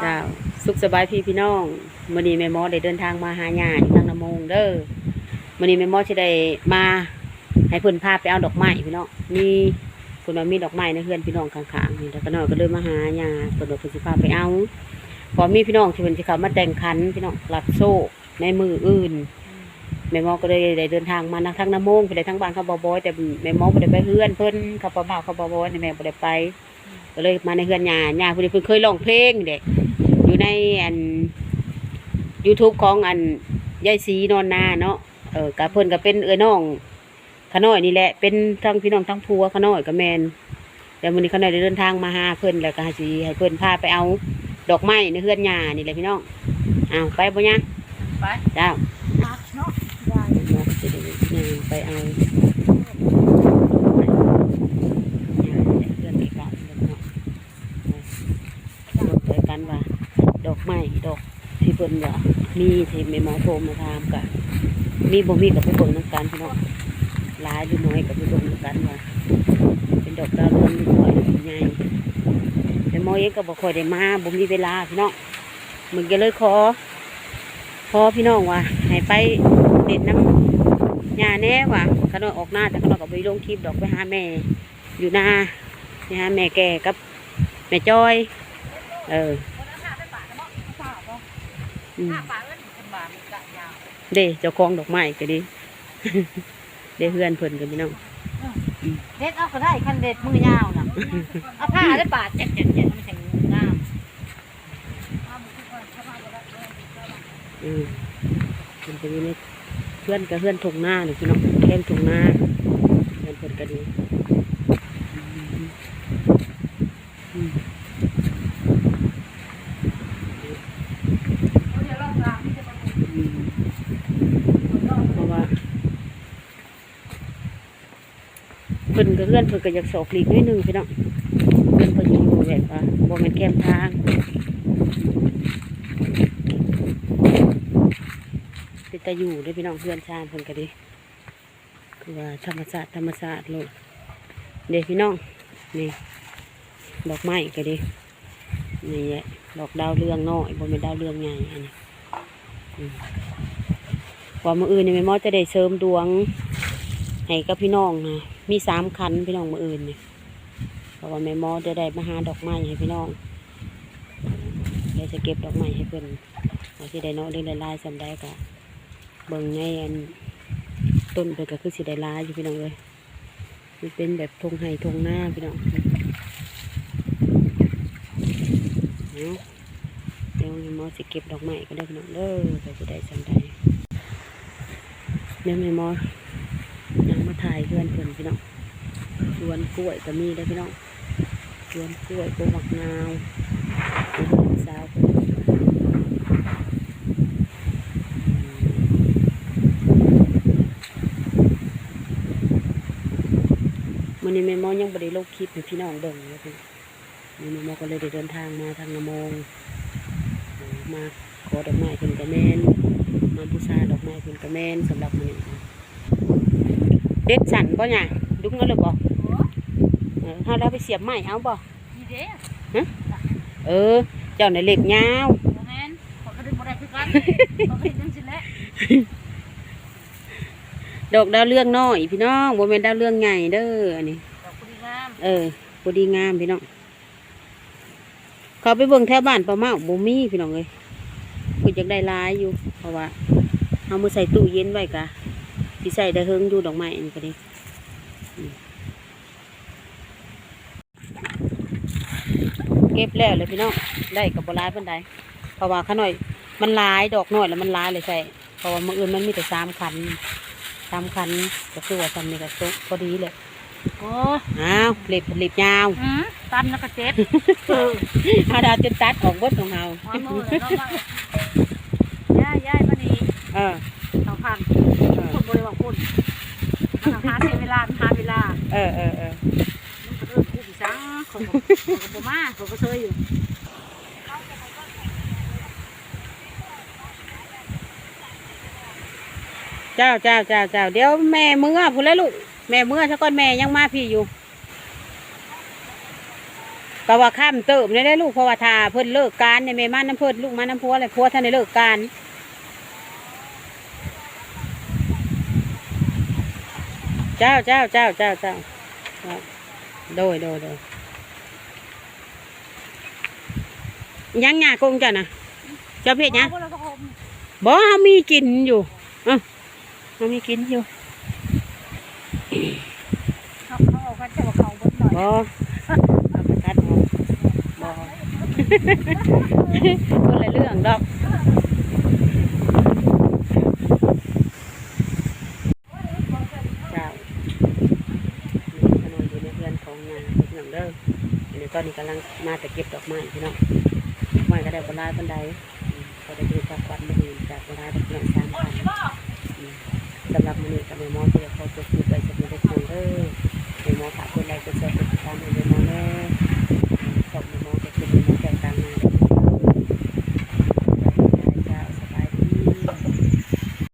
เจ้าสุขสบายพี่พี่น้องมื้อนี้แม่หมอได้เดินทางมาหาญาอยู่ทางนำมงเด้อมื้อนี้แม่หมอสิได้มา ให้เพิ่นพาไปเอาดอกไม้พี่น้องมีเพิ่นว่ามีดอกไม้ในเฮือนพี่น้องข้างๆนี่แล้วก็น้อยก็เลยมาหาญาเพิ่นว่าเพิ่นสิพาไปเอาพอมีพี่น้องที่เพิ่นสิเข้ามาแต่งขันพี่น้องรับโซ่ในมืออื่นแม่หมอก็เลยได้เดินทางมาทางนำมงไปได้ทั้งบ้านเขาบ่บอยแต่แม่หมอบ่ได้ไปเฮือนเพิ่อนเขาบ่บ่าเขาบ่บอยในแม่บ่ได้ไปก็เลยมาในเฮือนญาญาเพิ่นเพิ่นเคยร้องเพลงเด็ก อยู่ในอัน YouTube ของอันยายสีนอนนาเนาะเออกับเพิ่นก็เป็นเอื้อน้องขน้อยนี่แหละเป็นทั้งพี่น้องทั้งผัวขน้อยกับแมนแล้วมื้อนี้ขน้อยได้เดินทางมาหาเพิ่นแล้วก็ให้สิให้เพิ่นพาไปเอาดอกไม้ในเฮือนญานี่แหละพี่น้องอ้าวไปบ่ยังไปเจ้าพักเนาะได้เนาะสิได้ย่างไปเอาย่างเฮือนไปกันเนาะ ลงไปกันว่า ไม้ดอกที่เพิ่นว่ามีที่แม่หมอโทรมาถามกะมีบ่มีกับไปเบิ่งนํกันพี่น้องหลายหรือน้อยกับไปเบิ่งนํกันว่าเป็นดอกดาวเรืองหรือน้อยใหญ่แม่หมอเองก็บ่ค่อยได้มาบ่มีเวลาพี่น้องมึงก็เลยขอขอพี่น้องว่าให้ไปเด็ดน้ำยาแน่ว่าขน้ออกหน้าแต่ขน้อยก็ไปลงคลิปดอกไปหาแม่ อยู่หนาไปหาแม่แก่กับแม่จ้อย เออ ข้าวบ่ อืม ข้าวปลา เอิ้นเป็นบาทกะยาวเด้เจ้าของดอกไม้ก็ดีเด้เพื่อนเพิ่นกันพี่น้องเด็ดเอาก็ได้คันเด็ดมือยาวน่ะเอาผ้าได้บาทเจ็ดเจ็ดเจ็ดมันถึงงามอืมเพิ่นก็อยู่ในเพื่อนกับเพื่อนทงหน้านี่พี่น้องแข้งทงหน้าเพื่อนเพิ่นก็ดีอืมอืมอืมเพราะว่าเพิ่นก็เพื่อนเพิ่นก็อยากสอกหลีกนิดนึงพี่น้องเพื่อนเพิ่นอยู่แบบว่าบ่แม่นแคมทางเป็นตาอยู่ด้อพี่น้องเพื่อนชาติเพิ่นก็ดีคือว่าธรรมศาตร์ธรรมศาตร์โลดเด็กพี่น้องนี่ดอกไม้ก็ดีนี่แหละดอกดาวเรืองน้อยบ่เป็นดาวเรืองใหญ่อันนี้ว่ามืออื่นนี่แม่หมอจะได้เสริมดวงให้กับพี่น้องนะ มีสามคันพี่น้องมืออื่นเนี่เพราะว่าแม่มอจะได้มาหาดอกไม้ให้พี่น้องเดี๋ยวจะเก็บดอกไม้ให้เพิ่อนว่าสิได้นาะเรื่องได้ลายสำได้กะเบิ่งในอันต้นไปก็คือสิได้ลายอยู่พี่น้องเลยมันเป็นแบบทงไห้ทงหน้าพี่น้องเนาะเดี๋ยวแม่มอสิเก็บดอกไม้ก็ได้พี่น้องเด้อไปสิได้สันใดเดี๋ยวแม่มอ มาถ่ายเพื่อนเพิ่อนพี่น้องสวนกล้วยก็มีได้พี่น้องสวนกล้วยโกมักนาวสาวมันนี้แม่มอยังบ่ได้ลงคลิปให้พี่น้องเบิ่งเลยพี่นี่แม่มอก็เลยได้เดินทางมาทางนมงเอ่อมาขอดอกไม้เพิ่นกระแมนมาบูชาดอกไม้เพิ่นกระแมนสำหรับมันนี้ ด็ดสันบ่เนี่ยดุ้งเอาเลยบ่เออเฮาเราไปเสียบไม้เอาบ่นี่เด้เออ เจ้าในเล็กยาวโมแมนขอยก็ดึงบ่ได้คือกันเขาก็เห็นจังซี่แหละดอกดาวเรืองน้อยพี่น้องบ่แม่นดาวเรืองใหญ่เด้ออันนี้ดอกกุดีงามเออพอดีงามพี่น้องเขาไปเบิ่งแถวบ้านปลาเมาบ่มีพี่น้องเอ้ยกูอยากได้หลายอยู่ เพราะว่าเอามือใส่ตู้เย็นไว้กะ สิใส่ได้เฮิงอยู่ดอกไม้อันนี้ก็ดีอืมเก็บแล้วเลยพี่น้องได้กับบ่หลายปานใดเพราะว่าขาน้อย มันหลายดอกน้อยแล้วมันหลายเลยใส่เพราะว่ามื้ออื่นมันมีแต่สามคันสามคันก็คือว่าทำนี่ก็ตกพอดีเลยโอ้อ้าวเล็บเล็บยาวหืมตันแล้วก็เจ็บเออเอาดาวจนตัดออกเบดของเราหอมมือเลยเนาะว่าย่ายย่ายมานี่เออ เอาพัน เออ คนบริวารคนมัน หาเสียเวลามันหาเวลาเออเออเออมันก็เออกูอีสังเขาก็เขาก็บ่มาเขาก็เซยอยู่เจ้าเจ้าเจ้าเจ้าเดี๋ยวแม่เมื่อพูดแล้วลูกแม่เมื่อซะก่อนแม่ยังมาพี่อยู่ก็ว่าข้ามเติมได้ได้ลูกเพราะว่าถ้าเพิ่นเลิกการในยแม่มาน้ำเพิ่นลูกมาน้ำพัวอะไรพัวท่านได้เลิกการ เจ้าเจ้าเจ้าเจ้าเจ้าเจ้าโดยโดยโดยยังหยากงจ้ะนะเจ้าเพชรยังพวกเราก็อมบ่เฮามีกินอยู่เอ้าเฮามีกินอยู่เขาเขาเอากันจะว่าเขาเบิดหน่อยบ่เอาไปคัดออกบ่คนละเรื่องดอกเจ้านี่ขนมอยู่ในเรือนของนาพี่น้องเด้อ เดี๋ยวตอนนี้กำลังมาแต่เก็บดอกไม้พี่น้องดอกไม้ก็ได้บรายบันไดก็ได้ดูจากวัดมาดีจากบรายเป็นเงินสามพันสำหรับมือนี้กับแม่หมอก็อยากขาจะคลิปไว้สักนิดเด้อเด้อแม่หมอฝากคนใดแชร์กดติดตามแม่หมอแน่